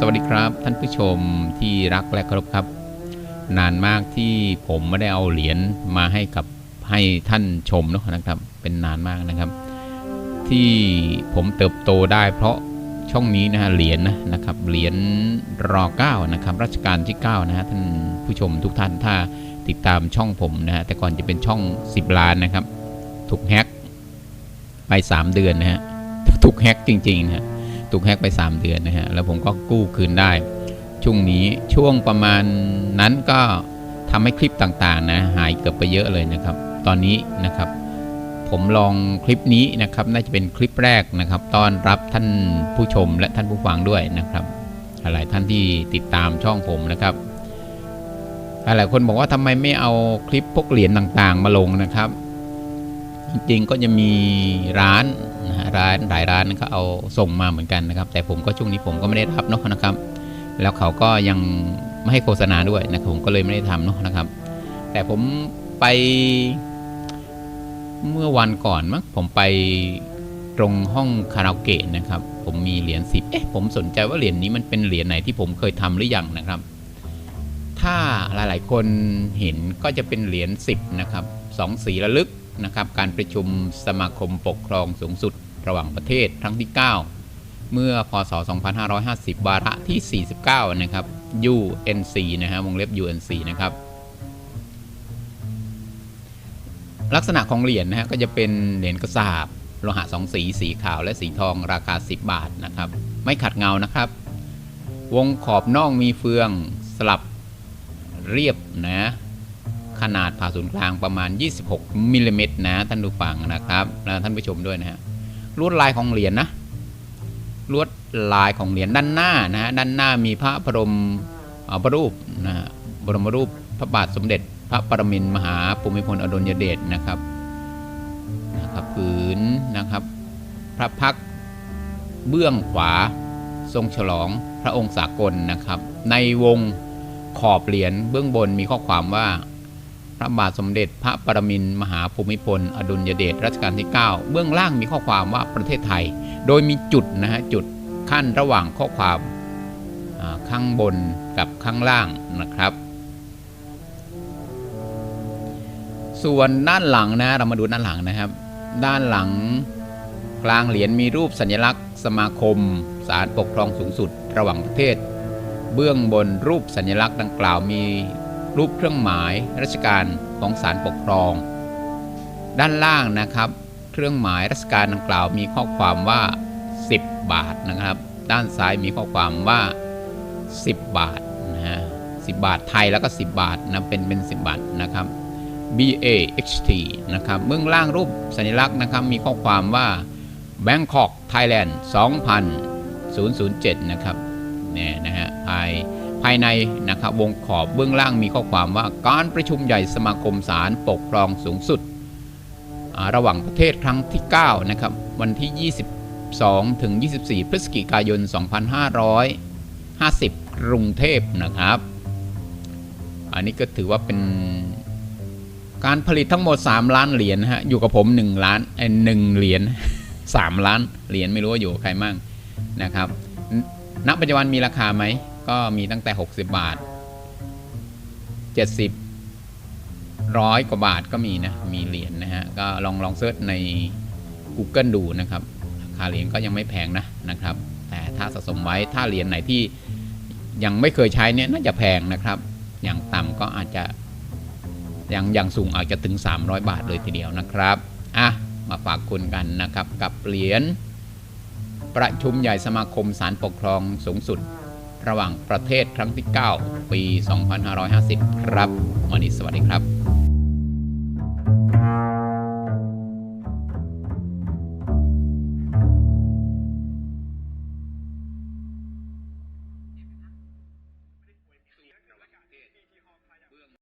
สวัสดีครับท่านผู้ชมที่รักและเคารพครับ นานมากที่ผมไม่ได้เอาเหรียญมาให้กับให้ท่านชมเนอะนะครับ เป็นนานมากนะครับ ที่ผมเติบโตได้เพราะช่องนี้นะฮะเหรียญนะนะครับเหรียญรอเก้านะครับรัชกาลที่9นะฮะท่านผู้ชมทุกท่านถ้าติดตามช่องผมนะฮะแต่ก่อนจะเป็นช่อง 10 ล้านนะครับ ถูกแฮ็กไป 3 เดือนนะฮะถูกแฮ็กจริงๆนะฮะ ถูกแฮกไป 3 เดือนนะฮะ แล้วผมก็กู้คืนได้ ช่วงนี้ช่วงประมาณนั้นก็ทำให้คลิปต่างๆนะหายเกือบไปเยอะเลยนะครับ ตอนนี้นะครับ ผมลองคลิปนี้นะครับ น่าจะเป็นคลิปแรกนะครับต้อนรับท่านผู้ชมและท่านผู้ฟังด้วยนะครับหลายท่านที่ติดตามช่องผมนะครับหลายคนบอกว่าทำไมไม่เอาคลิปพวกเหรียญต่างๆมาลงนะครับ จริงๆก็จะมีร้านนะร้านหลายร้านก็เอาส่งมาเหมือนกันนะครับ แต่ผมก็ช่วงนี้ผมก็ไม่ได้รับเนาะนะครับ แล้วเขาก็ยังไม่ให้โฆษณาด้วยนะครับผมก็เลยไม่ได้ทำเนาะนะครับ แต่ผมไปเมื่อวันก่อนมั้งผมไปตรงห้องคาราโอเกะนะครับ ผมมีเหรียญสิบเอ๊ะผมสนใจว่าเหรียญนี้มันเป็นเหรียญไหนที่ผมเคยทำหรือยังนะครับ ถ้าหลายๆคนเห็นก็จะเป็นเหรียญ10นะครับสองสีระลึก นะครับการประชุมสมาคมปกครองสูงสุดระหว่างประเทศครั้งที่ 9 เมื่อพศ 2550 วาระที่ 49 นะครับ UNC นะฮะวงเล็บ UNC นะครับ ลักษณะของเหรียญนะฮะก็จะเป็นเหรียญกระสาบโลหะสองสี สีขาวและสีทองราคา 10 บาทนะครับ ไม่ขัดเงานะครับ วงขอบนอกมีเฟืองสลับเรียบนะ ขนาดผ่าศูนย์กลางประมาณ 26มิลลิเมตรนะท่านผู้ฟังนะครับและท่านผู้ชมด้วยนะฮะลวดลายของเหรียญนะลวดลายของเหรียญด้านหน้านะฮะด้านหน้ามีพระบรมเอ่อพระรูปนะฮะบรมรูปพระบาทสมเด็จ พระปรมินมหาภูมิพลอดุลยเดชนะครับนะครับผืนนะครับ พระพักเบื้องขวาทรงฉลองพระองค์สากลนะครับ ในวงขอบเหรียญเบื้องบนมีข้อความว่า พระบาทสมเด็จพระปรมินทรมหาภูมิพล อดุลยเดชรัชกาลที่ 9 เบื้องล่างมีข้อความว่าประเทศไทย โดยมีจุดนะฮะจุดขั้นระหว่างข้อความข้างบนกับข้างล่างนะครับ ส่วนด้านหลังนะเรามาดูด้านหลังนะครับ ด้านหลังกลางเหรียญมีรูปสัญลักษณ์ สมาคมศาลปกครองสูงสุด ระหว่างประเทศ เบื้องบนรูปสัญลักษณ์ดังกล่าวมี รูปเครื่องหมายราชการของศาลปกครอง ด้านล่างนะครับ เครื่องหมายราชการดังกล่าวมีข้อความว่า 10 บาทนะครับ ด้านซ้ายมีข้อความว่า 10 บาทนะฮะ10บาทไทยแล้วก็ 10 บาทนะเป็นเป็น 10 บาทนะครับ B A H T นะครับเบื้องล่างรูปสัญลักษณ์นะครับมีข้อความว่า Bangkok Thailand 2007นะครับเนี่ยนะฮะภายายในนะครับวงขอบเบื้องล่างมีข้อความว่าการประชุมใหญ่สมาคมศาลปกครองสูงสุด ระหว่างประเทศครั้งที่ 9 นะครับ วันที่ 22 ถึง 24 พฤศจิกายน 2550 กรุงเทพนะครับ อันนี้ก็ถือว่าเป็นการผลิตทั้งหมด 3 ล้านเหรียญฮะอยู่กับผม 1 ล้านไอ้หนึ่งเหรียญ3ล้านเหรียญไม่รู้ว่าอยู่กับใครมั่งนะครับณปัจจุบันมีราคาไหม ก็มีตั้งแต่ 60 บาท 70ร้อยกว่าบาทก็มีนะ มีเหรียญนะฮะ ก็ลองลองเซิร์ชใน Google ดูนะครับ ราคาเหรียญก็ยังไม่แพงนะนะครับ แต่ถ้าสะสมไว้ถ้าเหรียญไหนที่ยังไม่เคยใช้เนี่ยน่าจะแพงนะครับ อย่างต่ำก็อาจจะอย่างอย่างสูงอาจจะถึง 300 บาทเลยทีเดียวนะครับ อะ มาฝากคุณกันนะครับ กับเหรียญประชุมใหญ่สมาคมศาลปกครองสูงสุด ระหว่างประเทศครั้งที่ 9 ปี 2550 ครับวันนี้สวัสดีครับ